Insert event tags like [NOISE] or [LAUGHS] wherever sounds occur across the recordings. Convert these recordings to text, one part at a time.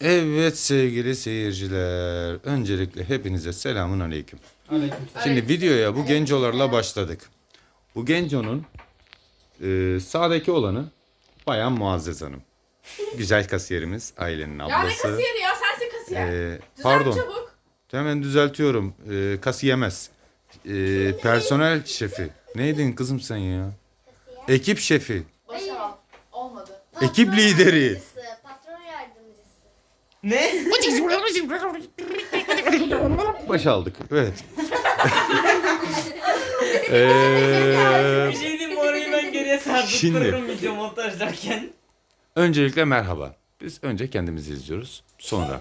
Evet sevgili seyirciler. Öncelikle hepinize selamun aleyküm. Şimdi videoya bu gencolarla başladık. Bu genconun e, sağdaki olanı Bayan Muazzez Hanım. Güzel kasiyerimiz ailenin Ya ne ablası. kasiyeri ya sensin kasiyer. E, Düzelt pardon çabuk. hemen düzeltiyorum. E, kasiyemez. E, personel şefi. Neydin kızım sen ya? Ekip şefi. Başa al. Olmadı. Ekip lideri. Ne? [LAUGHS] Baş aldık. Evet. Eee, [LAUGHS] Bir şey diyeyim ben geriye Şimdi. sardırtırım video montajlarken. öncelikle merhaba. Biz önce kendimizi izliyoruz. Sonra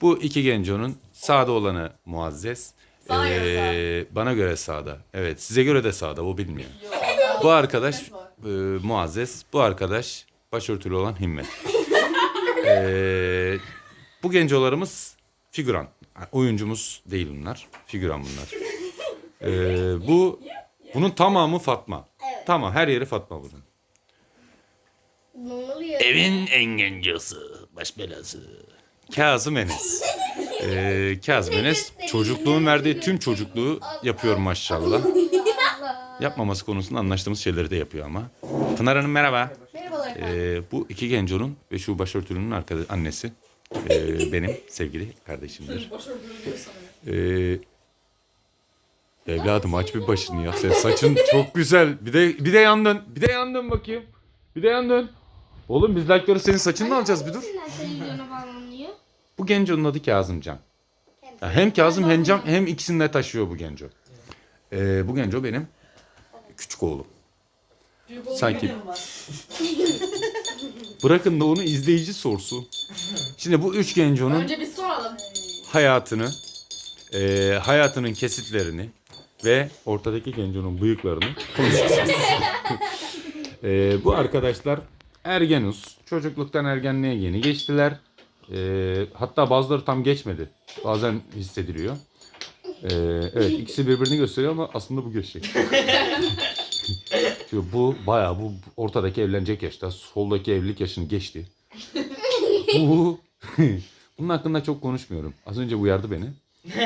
bu iki genconun sağda olanı Muazzez. Göre Eee, bana göre sağda. Evet size göre de sağda o bilmiyor. Yo, Bu arkadaş eee, Muazzez. Bu arkadaş başörtülü olan Himmet. [LAUGHS] Eee, bu gencolarımız figüran. Oyuncumuz değil bunlar. Figüran bunlar. Eee, bu bunun tamamı Fatma. Evet. Tamam her yeri Fatma bunun. Evin en gencosu, baş belası. Kazım Enes. Ee, Kazım Enes çocukluğun verdiği tüm çocukluğu yapıyor maşallah. Yapmaması konusunda anlaştığımız şeyleri de yapıyor ama. Pınar Hanım merhaba. Merhabalar. Ee, bu iki genconun ve şu başörtülünün arkada, annesi ee, benim sevgili kardeşimdir. Ee, evladım aç bir başını ya. Sen saçın çok güzel. Bir de bir de yandın. Bir de yandın bakayım. Bir de yandın. Oğlum biz like'ları senin saçını alacağız bir dur. Bu genconun adı Kazımcan. Ya hem Kazım hem Can hem ikisini de taşıyor bu genco. Ee, bu genco benim küçük oğlum. Büyük oğlum Sanki-. [LAUGHS] Bırakın da onu izleyici sorsun. Şimdi bu üç genconun Önce biz soralım. hayatını, e, hayatının kesitlerini ve ortadaki genconun bıyıklarını konuşacağız. [LAUGHS] E, bu arkadaşlar ergenus. Çocukluktan ergenliğe yeni geçtiler. E, hatta bazıları tam geçmedi. Bazen hissediliyor. E, evet ikisi birbirini gösteriyor ama aslında bu geçecek. [LAUGHS] Çünkü bu bayağı bu ortadaki evlenecek yaşta. Soldaki evlilik yaşını geçti. [LAUGHS] Bu [LAUGHS] bunun hakkında çok konuşmuyorum. Az önce uyardı beni.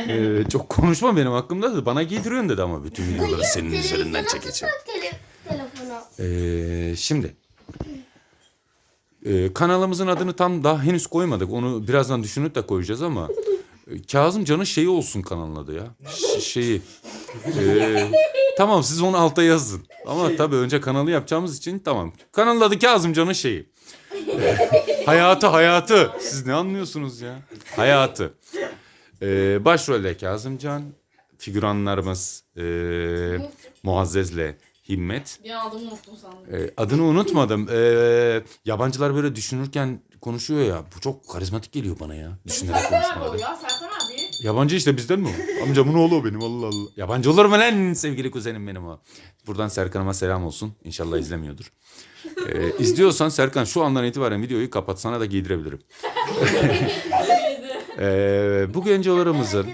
Ee, çok konuşma benim hakkımda da bana giydiriyorsun dedi ama bütün videoları senin üzerinden çekeceğim. Ee, şimdi Ee, kanalımızın adını tam daha henüz koymadık. Onu birazdan düşünüp de koyacağız ama e, Kazım Can'ın şeyi olsun kanalın adı ya. Ş- şeyi. Ee, [LAUGHS] tamam siz onu alta yazın. Ama tabii önce kanalı yapacağımız için tamam. Kanalın adı Kazım Can'ın şeyi. [LAUGHS] hayatı hayatı. Siz ne anlıyorsunuz ya? Hayatı. Ee, başrolde Kazımcan, figüranlarımız e, Muazzez'le Himmet. Bir adımı unuttum sandım. Ee, adını unutmadım. Ee, yabancılar böyle düşünürken konuşuyor ya. Bu çok karizmatik geliyor bana ya. Düşünerek konuşmaları. ya abi. Yabancı işte bizden mi? o? [LAUGHS] Amcamın oğlu o benim Allah Allah. Yabancı olur mu lan sevgili kuzenim benim o. Buradan Serkan'ıma selam olsun. İnşallah izlemiyordur. [LAUGHS] Ee, izliyorsan Serkan şu andan itibaren videoyu kapat. Sana da giydirebilirim. [LAUGHS] Ee, bu gencolarımızın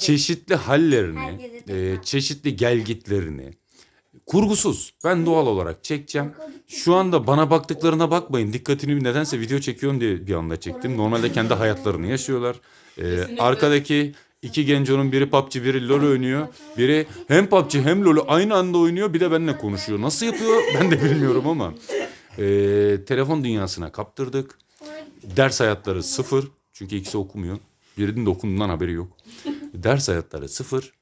çeşitli hallerini, e, çeşitli gelgitlerini, kurgusuz. Ben doğal olarak çekeceğim. Şu anda bana baktıklarına bakmayın. Dikkatini nedense video çekiyorum diye bir anda çektim. Normalde kendi hayatlarını yaşıyorlar. Ee, arkadaki iki genconun biri PUBG, biri LoL oynuyor. Biri hem PUBG hem LoL'ü aynı anda oynuyor. Bir de benimle konuşuyor. Nasıl yapıyor [LAUGHS] ben de bilmiyorum ama. Ee, telefon dünyasına kaptırdık. Ders hayatları sıfır. Çünkü ikisi okumuyor. Birinin de okuduğundan haberi yok. Ders hayatları sıfır.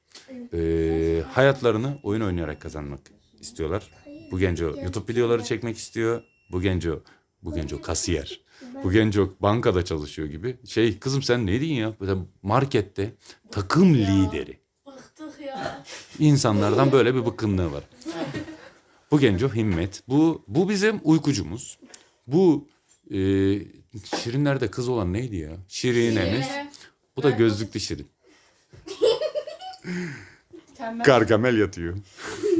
Ee, hayatlarını oyun oynayarak kazanmak istiyorlar. Bu genco YouTube videoları çekmek istiyor. Bu genco, bu genco kasiyer. Bu genco bankada çalışıyor gibi. Şey kızım sen ne diyorsun ya? Markette takım lideri. Bıktık ya. İnsanlardan böyle bir bıkkınlığı var. Bu genco himmet. Bu bu bizim uykucumuz. Bu e, Şirinlerde kız olan neydi ya? Şirinemiz. Bu da gözlüklü Şirin. [LAUGHS] Tembel. Gargamel yatıyor.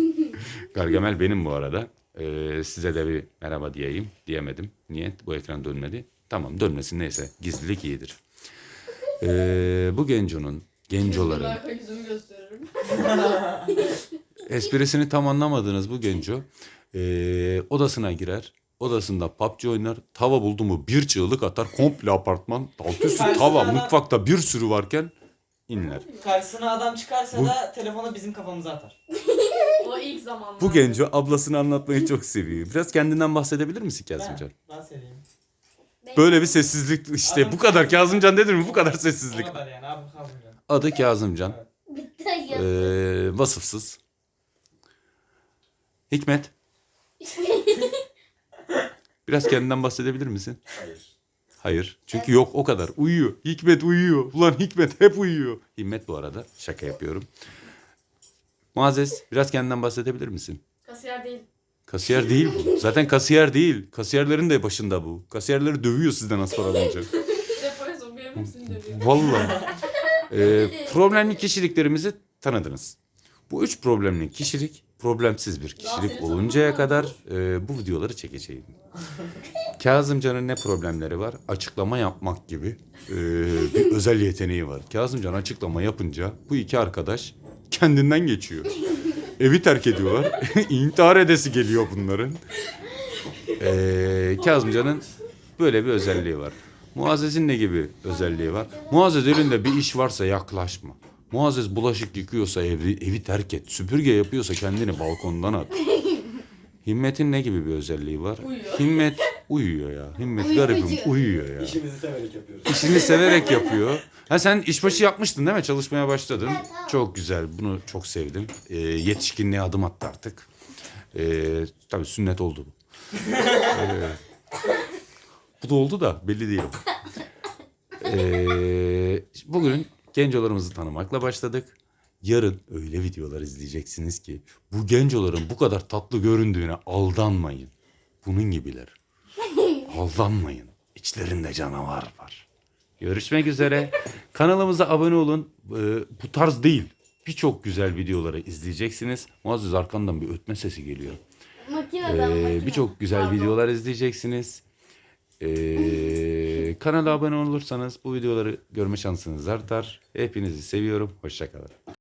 [LAUGHS] Gargamel benim bu arada. Ee, size de bir merhaba diyeyim. Diyemedim. Niye? Bu ekran dönmedi. Tamam dönmesin neyse. Gizlilik iyidir. Ee, bu genconun, gencoların Arka yüzümü gösteririm. [LAUGHS] esprisini tam anlamadığınız bu genco ee, odasına girer. odasında PUBG oynar. Tava buldu mu bir çığlık atar. Komple apartman. Altı üstü tava. Mutfakta bir sürü varken inler. Karşısına adam çıkarsa Bu- da telefonu bizim kafamıza atar. [LAUGHS] O ilk zamanlar. Bu genco ablasını anlatmayı çok seviyor. Biraz kendinden bahsedebilir misin Kazımcan? Ben, ben seveyim. Böyle bir sessizlik işte Adam- bu kadar Kazımcan dedim mi bu kadar sessizlik. O kadar yani abi. Adı Kazımcan. Ee, vasıfsız. Hikmet. [LAUGHS] Biraz kendinden bahsedebilir misin? Hayır. Hayır. Çünkü yok o kadar. Uyuyor. Hikmet uyuyor. Ulan Hikmet hep uyuyor. Hikmet bu arada. Şaka yapıyorum. Muazzez biraz kendinden bahsedebilir misin? Kasiyer değil. Kasiyer değil bu. Zaten kasiyer değil. Kasiyerlerin de başında bu. Kasiyerleri dövüyor sizden az para alınca. Vallahi. [LAUGHS] Ee, problemli kişiliklerimizi tanıdınız. Bu üç problemli kişilik problemsiz bir kişilik oluncaya kadar e, bu videoları çekeceğim. [LAUGHS] Kazımcan'ın ne problemleri var? Açıklama yapmak gibi e, bir [LAUGHS] özel yeteneği var. Kazımcan açıklama yapınca bu iki arkadaş kendinden geçiyor. Evi terk ediyorlar. [LAUGHS] İntihar edesi geliyor bunların. Ee, Kazımcan'ın böyle bir özelliği var. Muazzez'in ne gibi özelliği var? Muazzez elinde bir iş varsa yaklaşma. Muazzez bulaşık yıkıyorsa evi, evi terk et. Süpürge yapıyorsa kendini balkondan at. [LAUGHS] Himmet'in ne gibi bir özelliği var? Uyuyor. Himmet uyuyor ya. Himmet garibim uyuyor ya. İşimizi severek yapıyoruz. İşini severek yapıyor. Ha sen işbaşı yapmıştın değil mi? Çalışmaya başladın. Evet, tamam. Çok güzel. Bunu çok sevdim. Ee, yetişkinliğe adım attı artık. Ee, tabii sünnet oldu bu. Ee, bu da oldu da belli değil. Ee, bugün gencolarımızı tanımakla başladık. Yarın öyle videolar izleyeceksiniz ki bu gencoların bu kadar tatlı göründüğüne aldanmayın. Bunun gibiler. [LAUGHS] Aldanmayın. İçlerinde canavar var. Görüşmek üzere. Kanalımıza abone olun. Ee, bu tarz değil. Birçok güzel videoları izleyeceksiniz. Muazzez arkandan bir ötme sesi geliyor. Makineden Ee, makine. Birçok güzel Pardon. videolar izleyeceksiniz. Ee, [LAUGHS] kanala abone olursanız bu videoları görme şansınız artar. Hepinizi seviyorum. Hoşçakalın.